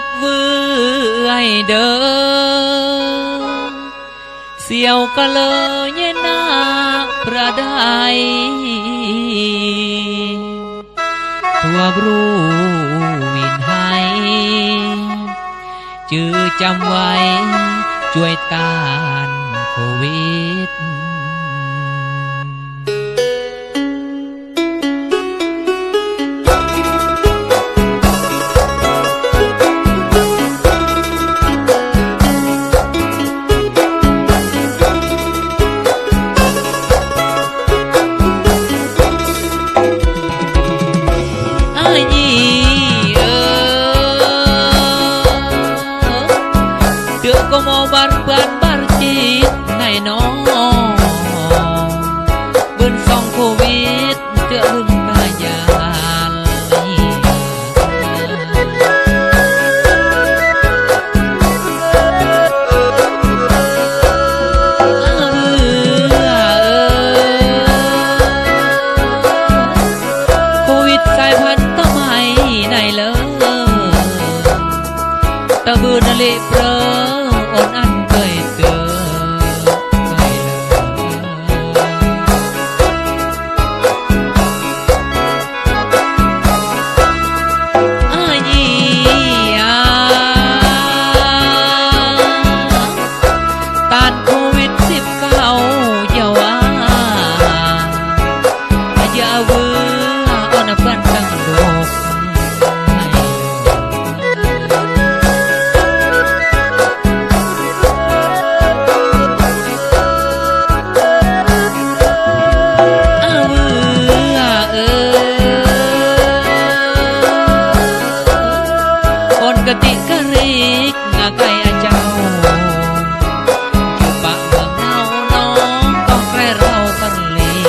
ดเวื่อยเดินเสียวกะเลยเยนาประดายทั่วรู้วินให้จือจำไว้ ช่วยตา buat berjit nai no bên phòng covid tựa lưng bayar covid sai phát tâm hay này lớn ta vừa đã lệ prơ คนกติกริกงาไก่อาเจ้าปะเมงเนาน้องก็ใกล้เราตันเลีย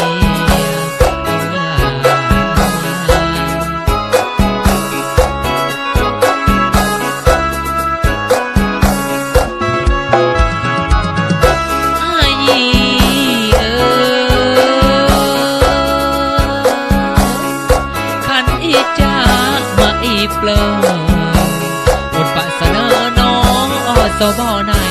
อีจ้ามาอีเปล่า so 那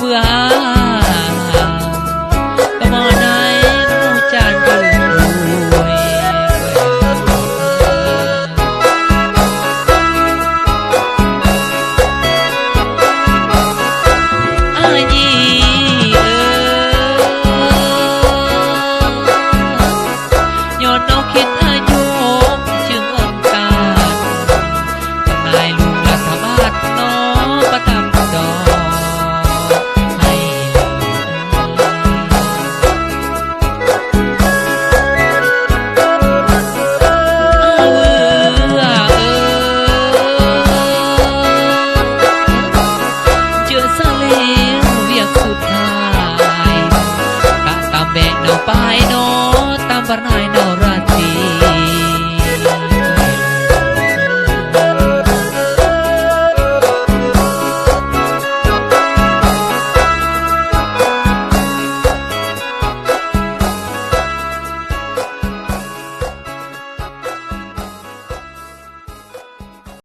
เวอก็